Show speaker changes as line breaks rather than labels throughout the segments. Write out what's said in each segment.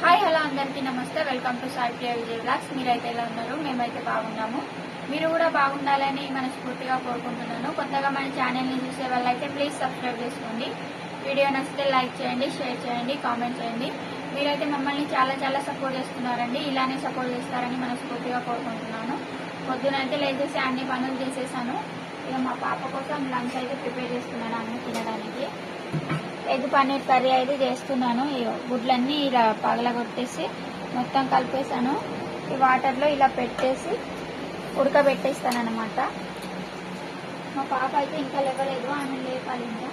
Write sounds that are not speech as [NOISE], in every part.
Hi hello అందరికీ నమస్తే. Welcome to Sai Priya Vijay blogs మీరైతే ఎలా ఉన్నారు? మేమైతే బాగున్నాము. మీరు కూడా బాగుండాలని మనస్ఫూర్తిగా కోరుకుంటున్నాను. కొత్తగా మన ఛానల్ని చూసే వాళ్ళైతే ప్లీజ్ సబ్స్క్రైబ్ చేసుకోండి. వీడియో నచ్చితే లైక్ చేయండి షేర్ చేయండి కామెంట్ చేయండి. మీరైతే మమ్మల్ని చాలా చాలా సపోర్ట్ చేస్తున్నారండి. ఇలానే సపోర్ట్ చేస్తారని మనస్ఫూర్తిగా కోరుకుంటున్నాను. పొద్దునైతే లేచేసి అన్ని పనులు చేసేసాను. ఇక మా పాప కోసం లంచ్ అయితే ప్రిపేర్ చేస్తున్నాను అన్ని తినడానికి. ఎగ్ పన్నీర్ కర్రీ అయితే చేస్తున్నాను. గుడ్లన్నీ ఇలా పగలగొట్టేసి మొత్తం కలిపేసాను ఈ వాటర్లో ఇలా పెట్టేసి ఉడకబెట్టేస్తాను అనమాట మా పాప అయితే ఇంకా లేవలేదు ఆమె లేపాలి ఇంకా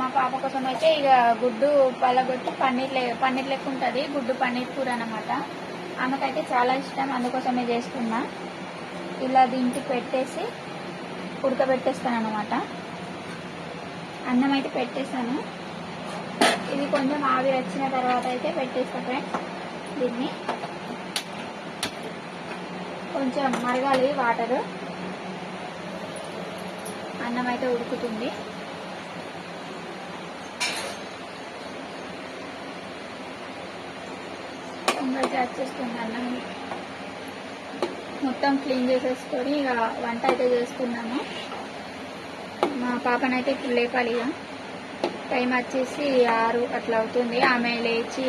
మా పాప కోసం అయితే ఇక గుడ్డు పగలగొట్టి పన్నీర్ లే పన్నీర్ లెక్క ఉంటుంది. గుడ్డు పన్నీర్ కూర అనమాట ఆమెకైతే చాలా ఇష్టం అందుకోసమే చేస్తున్నా. ఇలా దీనికి పెట్టేసి ఉడకబెట్టేస్తాను అనమాట అన్నం అయితే పెట్టేస్తాను ఇది కొంచెం ఆవిరి వచ్చిన తర్వాత అయితే పెట్టేస్తాను ఫ్రెండ్స్ దీన్ని. కొంచెం మరగాలి వాటర్. అన్నం అయితే ఉడుకుతుంది వచ్చేస్తుంది అన్నం మొత్తం క్లీన్ చేసేసుకొని ఇక వంట అయితే చేసుకున్నాము. మా పాపనైతే ఇప్పుడు లేపాలి ఇక. టైం వచ్చేసి ఆరు అట్లా అవుతుంది. ఆమె లేచి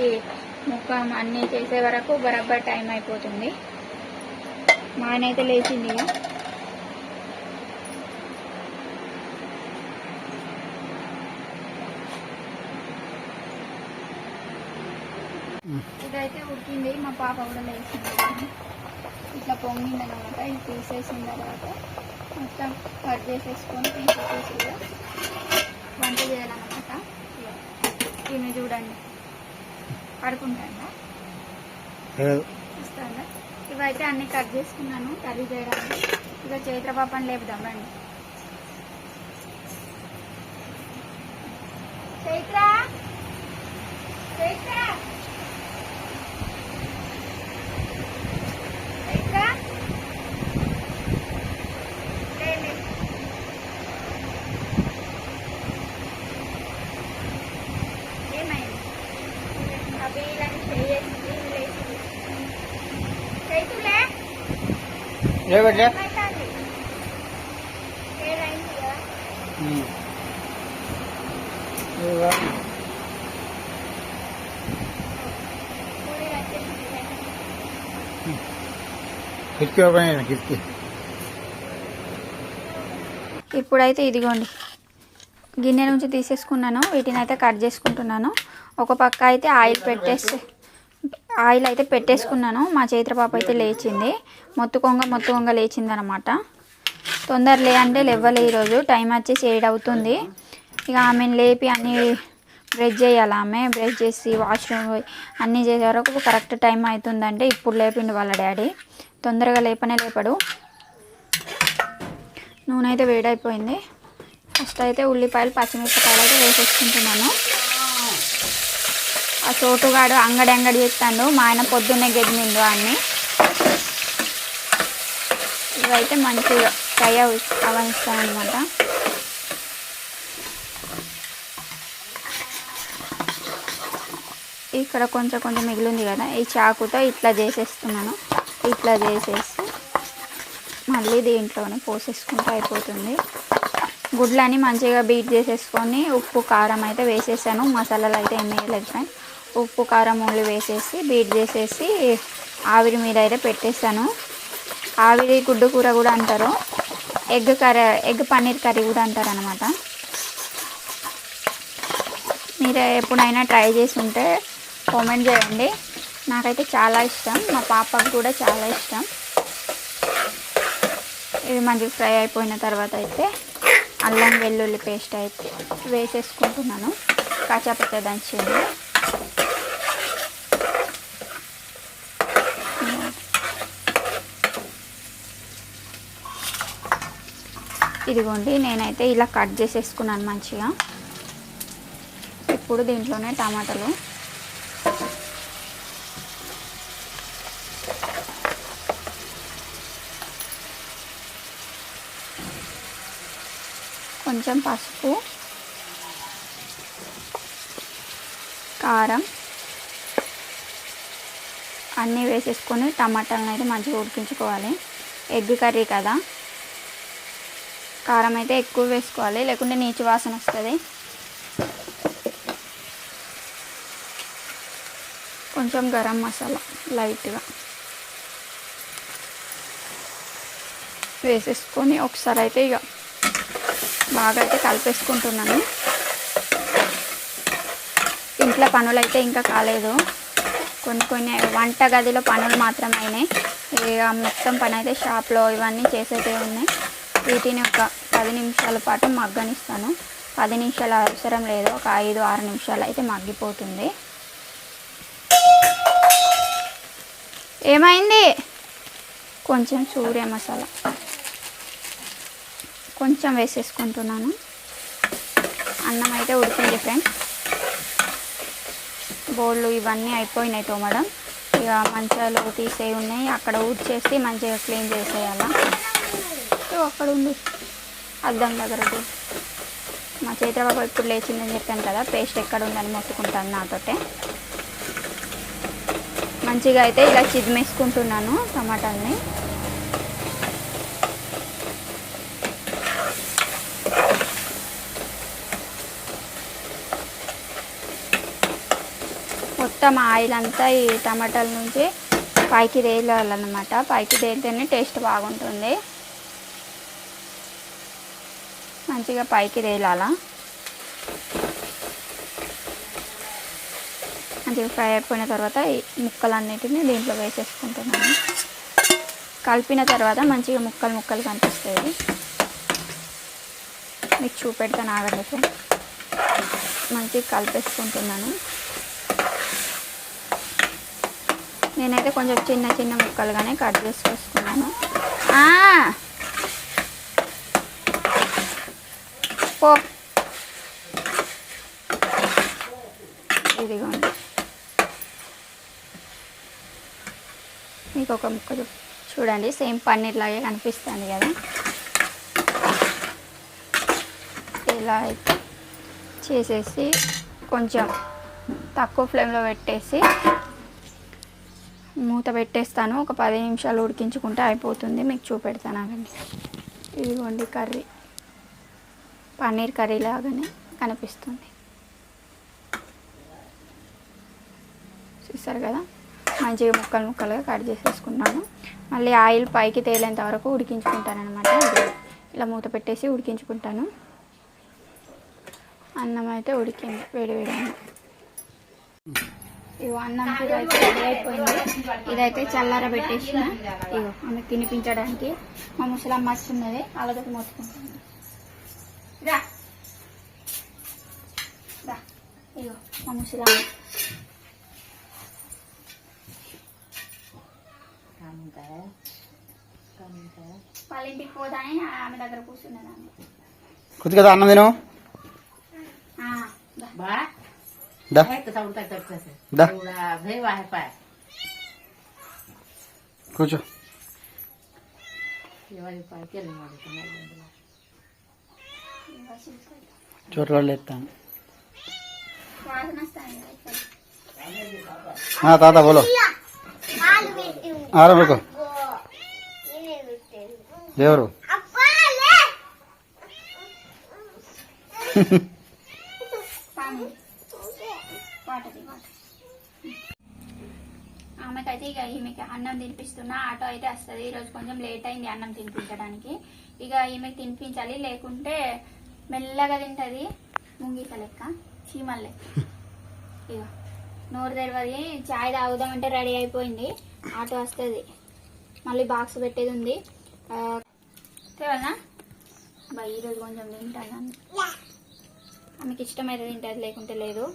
ముఖం అన్నీ చేసే వరకు బరాబర్ టైం అయిపోతుంది. మా ఆయన అయితే లేచింది ఇక. ఇదైతే ఉడికింది. మా పాప కూడా లేచింది. ఇట్లా పొంగింది అనమాట ఇది తీసేసిన తర్వాత మొత్తం కట్ చేసేసుకొని ఇక వంట చేయాలన్నమాట. ఈమె చూడండి. పడుకుంటాడా ఇస్తాడా ఇవైతే అన్ని కట్ చేసుకున్నాను కర్రీ చేయడానికి. ఇక చైత్ర పాపని లేపుదాం రండి. చైత్ర చైత్ర లే, లే. ఏమైంది అవి ఇలాంటి చేయేసింది లేచింది చైతులే
కిటికీ ఓపెన్ కిటికీ
ఇప్పుడైతే ఇదిగోండి. గిన్నె నుంచి తీసేసుకున్నాను వీటిని అయితే కట్ చేసుకుంటున్నాను. ఒక పక్క అయితే ఆయిల్ పెట్టేసి ఆయిల్ అయితే పెట్టేసుకున్నాను. మా చైత్ర పాప అయితే లేచింది. మొత్తు మొత్తుకొంగ మొత్తుకొంగ లేచింది అనమాట తొందర లే అంటే లేవ్వలే ఈరోజు. టైం వచ్చేసి ఏడు అవుతుంది. ఇక ఆమెను లేపి అన్నీ బ్రష్ చేయాలి ఆమె? బ్రష్ చేసి వాష్రూమ్ అన్నీ చేసే వరకు కరెక్ట్ టైం అవుతుందంటే ఇప్పుడు లేపిండు వాళ్ళ డాడీ. తొందరగా లేపనే లేపడు. నూనె అయితే వేడైపోయింది. ఫస్ట్ అయితే ఉల్లిపాయలు పచ్చిమిరపకాయలు అయితే వేసేసుకుంటున్నాను. ఆ చోటుగాడు అంగడి అంగడి చేస్తాడు. మా ఆయన పొద్దున్నే గెదిమిండు అన్ని ఇవైతే మంచిగా ఫ్రై అవి అవనిస్తానమాట ఇక్కడ కొంచెం కొంచెం మిగిలింది కదా ఈ చాకుతో ఇట్లా చేసేస్తున్నాను. ఇట్లా చేసేసి మళ్ళీ దీంట్లోనే పోసేసుకుంటే అయిపోతుంది. గుడ్లని మంచిగా బీట్ చేసేసుకొని ఉప్పు కారం అయితే వేసేసాను. మసాలాలు అయితే ఏం వేయలేదు ఫ్రెండ్ ఉప్పు కారం ఉండి వేసేసి బీట్ చేసేసి ఆవిరి మీద అయితే పెట్టేస్తాను. ఆవిరి గుడ్డు కూర కూడా అంటారు. Egg curry egg paneer curry కూడా అంటారు అనమాట మీరు ఎప్పుడైనా ట్రై చేసి ఉంటే కామెంట్ చేయండి. నాకైతే చాలా ఇష్టం. మా పాపకు కూడా చాలా ఇష్టం. ఇది మంచిగా ఫ్రై అయిపోయిన తర్వాత అయితే అల్లం వెల్లుల్లి పేస్ట్ అయితే వేసేసుకుంటున్నాను. కచ్చాపచ్చ దంచింది ఇదిగోండి నేనైతే ఇలా కట్ చేసేసుకున్నాను మంచిగా. ఇప్పుడు దీంట్లోనే టమాటాలు. కొంచెం పసుపు కారం అన్నీ వేసేసుకొని టమాటాలను అయితే మంచిగా ఉడికించుకోవాలి. ఎగ్ కర్రీ కదా. కారం అయితే ఎక్కువ వేసుకోవాలి లేకుంటే నీచు వాసన వస్తుంది. కొంచెం గరం మసాలా లైట్గా. వేసేసుకొని ఒకసారి అయితే ఇక బాగా అయితే కలిపేసుకుంటున్నాను. ఇంట్లో పనులు అయితే ఇంకా కాలేదు. కొన్ని కొన్ని వంట గదిలో పనులు మాత్రమే అయినాయి. ఇక మొత్తం పని అయితే షాప్లో ఇవన్నీ చేసేవి ఉన్నాయి. వీటిని ఒక పది నిమిషాల పాటు మగ్గనిస్తాను. పది నిమిషాలు అవసరం లేదు. ఒక ఐదు ఆరు నిమిషాలు అయితే మగ్గిపోతుంది. ఏమైంది? కొంచెం సూర్య మసాలా. కొంచెం వేసేసుకుంటున్నాను. అన్నం అయితే ఉడికింది ఫ్రెండ్స్ బోళ్ళు ఇవన్నీ అయిపోయినాయి తోమడం ఇక మంచాలు తీసేవి ఉన్నాయి. అక్కడ ఊడ్చేసి మంచిగా క్లీన్ చేసేయాలా? అక్కడ ఉంది. అద్దం దగ్గర మా మా చైత్రబాబు ఇప్పుడు లేచిందని చెప్పాను కదా పేస్ట్ ఎక్కడ ఉందని మొత్తుకుంటాను నాతోటే. మంచిగా అయితే ఇలా చిదిమేసుకుంటున్నాను టమాటాలని. మొత్తం ఆయిల్ అంతా ఈ టమాటాల నుంచి పైకి తేలాలన్నమాట. పైకి తేలితేనే టేస్ట్ బాగుంటుంది. మంచిగా పైకి తేలాలా? మంచిగా ఫ్రై అయిపోయిన తర్వాత ముక్కలన్నిటిని దీంట్లో వేసేసుకుంటున్నాను. కలిపిన తర్వాత మంచిగా ముక్కలు ముక్కలు కనిపిస్తాయి. మీకు చూపెడతాను ఆగండి మంచిగా కలిపేసుకుంటున్నాను. నేనైతే కొంచెం చిన్న చిన్న ముక్కలుగానే కట్ చేసుకొసుకున్నాను పో. ఇదిగోండి. మీకు ఒక ముక్క చూడండి సేమ్ పన్నీర్ లాగే కనిపిస్తుంది కదా. ఇలా అయితే చేసేసి కొంచెం తక్కువ ఫ్లేమ్లో పెట్టేసి మూత పెట్టేస్తాను. ఒక పది నిమిషాలు ఉడికించుకుంటే అయిపోతుంది. మీకు చూపెడతాను అండి ఇదిగోండి కర్రీ. పన్నీర్ కర్రీ లాగానే కనిపిస్తుంది. చూస్తారు కదా? మంచిగా ముక్కలు ముక్కలుగా కట్ చేసేసుకున్నాను. మళ్ళీ ఆయిల్ పైకి తేలేంత వరకు ఉడికించుకుంటాను అనమాట ఇలా మూత పెట్టేసి ఉడికించుకుంటాను. అన్నం అయితే ఉడికింది వేడి వేడి అన్నం ఇగో అన్నం కూడా అయితే రెడీ అయిపోయింది. ఇదైతే చల్లార పెట్టేసిన. ఇగో ఆమె తినిపించడానికి మా ముసలమ్మ వస్తున్నది. అలాగే మొత్తుకుంటుంది Dah. Dah. Ayo, kamu silang.
Kamu Kamu Paling big
pot ay
na
may
dadrupuso na lang. Kuti ka ta.
Ba?
Dah. Ay, kita unta
ta
kasi. Dah. Ula, hey, wah, pa. Kucho. Ya, ayo
pakai lima.
చోట్ల. हाँ తాత బోలో. ఆరబెట్టుకో ఎవరు? [LAUGHS]
ఆమెకైతే ఇక ఈమెకి అన్నం తినిపిస్తున్నా auto అయితే వస్తుంది. ఈరోజు కొంచెం లేట్ అయింది అన్నం తినిపించడానికి. ఇక ఈమెకి తినిపించాలి లేకుంటే మెల్లగా తింటది ముంగిత లెక్క చీమల్లే ఇక నోరు తెరవది చాయ్ తాగుదామంటే రెడీ అయిపోయింది. ఆటో వస్తుంది. మళ్ళీ బాక్స్ పెట్టేది ఉంది. ఆ, తెవనా బా ఈరోజు కొంచెం తింటాను. ఆమెకి ఇష్టమైతే తింటుంది లేకుంటే లేదు.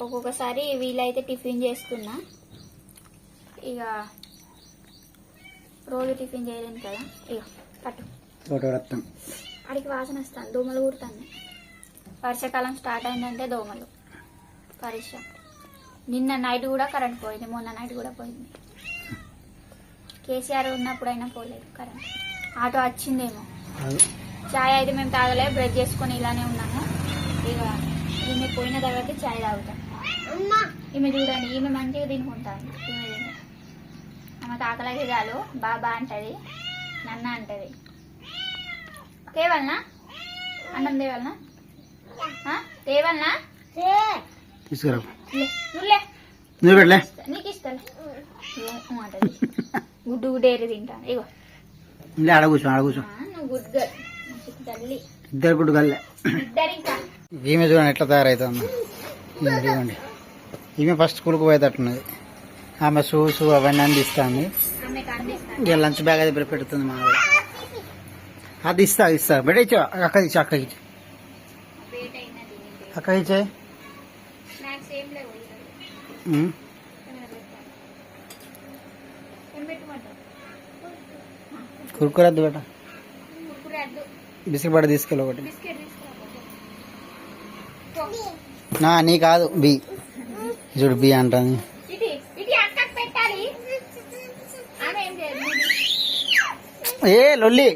ఒక్కొక్కసారి వీలైతే టిఫిన్ చేసుకున్నా. ఇక రోజు టిఫిన్ చేయలేను కదా. ఇక పట్టు. అడిగి వాసన వస్తాను దోమలు కుడుతుంది. వర్షాకాలం స్టార్ట్ అయిందంటే దోమలు. పరీక్ష. నిన్న నైట్ కూడా కరెంట్ పోయింది మొన్న నైట్ కూడా పోయింది. కేసీఆర్ ఉన్నప్పుడైనా పోలేదు కరెంట్. ఆటో వచ్చిందేమో. చాయ్ అయితే మేము తాగలే బ్రష్ చేసుకొని ఇలానే ఉన్నాము. ఇక దీన్ని పోయిన తర్వాత చాయ్ తాగుతాం. ఈమె చూడండి ఈమె మంచిగా తినుకుంటాను ఈమె ఆమెకు ఆకలికి చాలు బాబా అంటది నన్న అంటది. తేవలనా అన్నం తేవలనా ఆ? తేవలనా
తీసుకురా.
నీకు ఇష్టలే అంటది. గుడ్డు గుడ్డేరి తింటాను ఇగో.
ఆడ కూర్చో ఆడ కూర్చో. ఇద్దరు గుడ్డు గల్లే. ఈమె చూడండి ఎట్లా తయారవుతుంది ఈమె చూడండి. ఈమె ఫస్ట్ స్కూల్కి పోయేటట్టున్నది. ఆమె షూస్ అవన్నీ అందిస్తుంది ఇక లంచ్ బ్యాగ్ అది ఇప్పుడు పెడుతుంది మా ఆవిడ. అది ఇస్తా ఇస్తా. పెట్టించు అక్క ఇచ్చి అక్క ఇచ్చి. అక్క ఇచ్చే? కురుకురద్దు బేట. బిస్కెట్ పడ తీసుకెళ్ళి ఒకటి. నా నీ కాదు బి. చూడు బి అంటుంది.
ఏ
లొల్లి.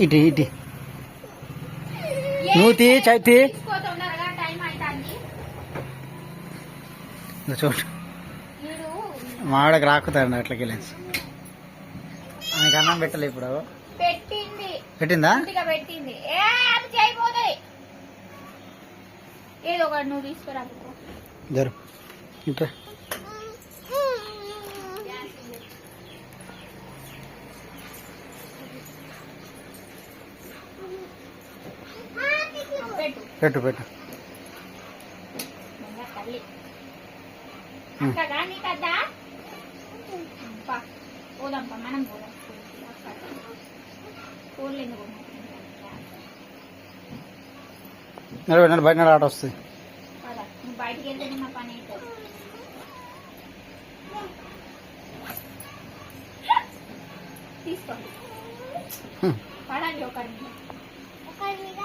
ఇటు ఇటు. నువ్వు తీ చైతి. చూడు.
మీరు
మా ఆవిడకి రాకుతాడు అట్లకి వెళ్ళి. ఆమెకు అన్నం పెట్టలే ఇప్పుడు.
పెట్టింది.
పెట్టిందా?
ఇంటిగా పెట్టింది ఏ అది చేయబోతుంది ఏదో ఒకటి నువ్వు తీసుకురా పో.
జరు ఇట్రా
ఆ, పెట్టు
పెట్టు పెట్టు
ఇంకా తల్లి
ఉమ్.
అక్క కానీ కదా పా పోదాంపా మనం పోదాం ఫోన్లు ఎందుకు
నడు నడు బయట ఆట వస్తుంది.
బయటికి వెళ్తే పని అవుతుంది తీసుకో.
హ్మ్.
పడండి ఒకటి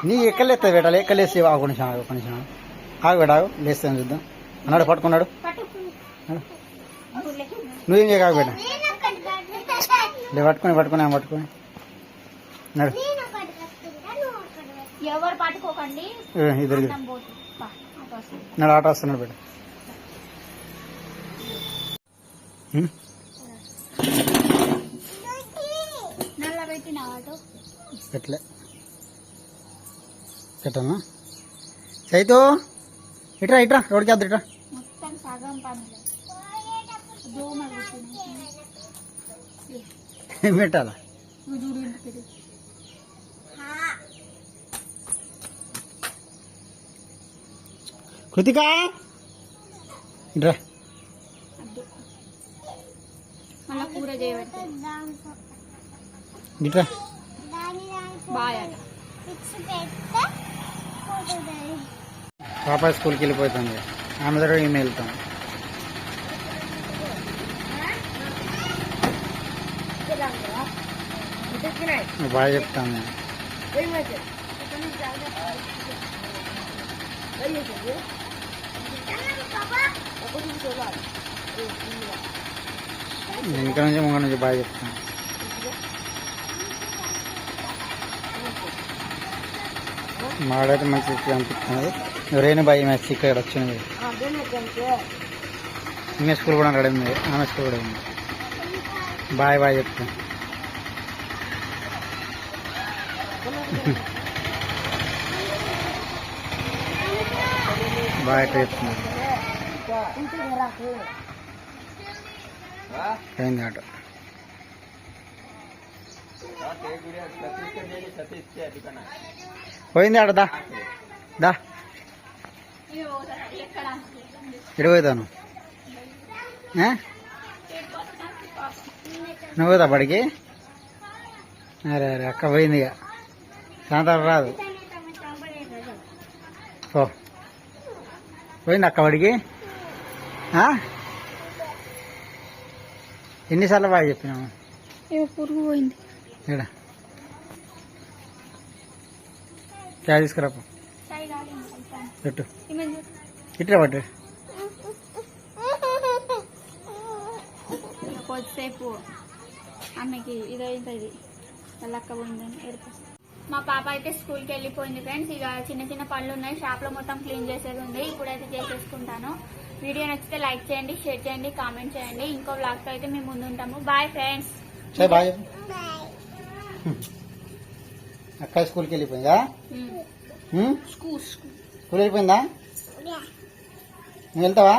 నీ ఎక్కలేస్తా బేట ఎక్కలేసి ఒక నిమిషం ఆగు, ఒక నిమిషం ఆగు. ఆగు బేట ఆగు లేస్తాను చూద్దాం. అన్నాడు పట్టుకున్నాడు. నువ్వేం చేయకు బేట. లే పట్టుకొని పట్టుకొని ఆమె పట్టుకొని. నడు. ఇద్దరు. నడు ఆట వస్తున్నాడు బేట. హ్మ్? పెట్టాలనా చైతు ఇట్రా ఇట్రా రోడ్కి వద్దు ఇట్రా.
మొత్తం సగం పనులు. దోమ కూర్చుని
ఏం పెట్టాలా? కృతిక? ఇట్రా. ఇట్రా.
బాయ్ అట
పాప స్కూల్కి వెళ్ళిపోతుంది. ఆమె ఈమె వెళ్తాం. బాగా చెప్తాను వెనక నుంచి ముంగ నుంచి బాగా చెప్తాను మాడైతే మంచి అనిపిస్తుంది. ఎవరైనా బాగా మ్యాచ్ ఇక్కడ వచ్చింది. ఈమె స్కూల్ కూడా రెడీ ఉంది. ఆమె స్కూల్ కూడా ఉంది. బాయ్ బాయ్ చెప్తాను బాయ్ చెప్తున్నాను అయింది ఆటో? పోయింది ఆట దా. దా.
ఎక్కడ
ఇటు పోతాను ఏ? నువ్వు పోతా బడికి అరే అరే అక్క పోయింది ఇక. సాయంత్రం రాదు. పో. పోయింది అక్క బడికి ఆ? ఎన్నిసార్లు బాగా చెప్పినాము
పురుగు పోయింది.
ఇక్కడ తీసుకురా.
చాయ్ వెళ్తాను.
పెట్టు. ఇట్లా
కొద్దిసేపు ఆమెకి ఇదైతుంది. అక్క పోయిందని మా పాప అయితే స్కూల్కి వెళ్ళిపోయింది ఫ్రెండ్స్. ఇక చిన్న చిన్న పనులు ఉన్నాయి. షాప్లో మొత్తం క్లీన్ చేసేది ఉంది. ఇప్పుడైతే చేసేసుకుంటాను. వీడియో నచ్చితే లైక్ చేయండి షేర్ చేయండి కామెంట్ చేయండి. ఇంకో బ్లాగ్తో అయితే మేము ముందు ఉంటాము బాయ్ ఫ్రెండ్స్.
సరే బాయ్. అక్క స్కూల్కి వెళ్ళిపోయిందా? స్కూల్ వెళ్ళిపోయిందా? నువ్వు వెళ్తావా?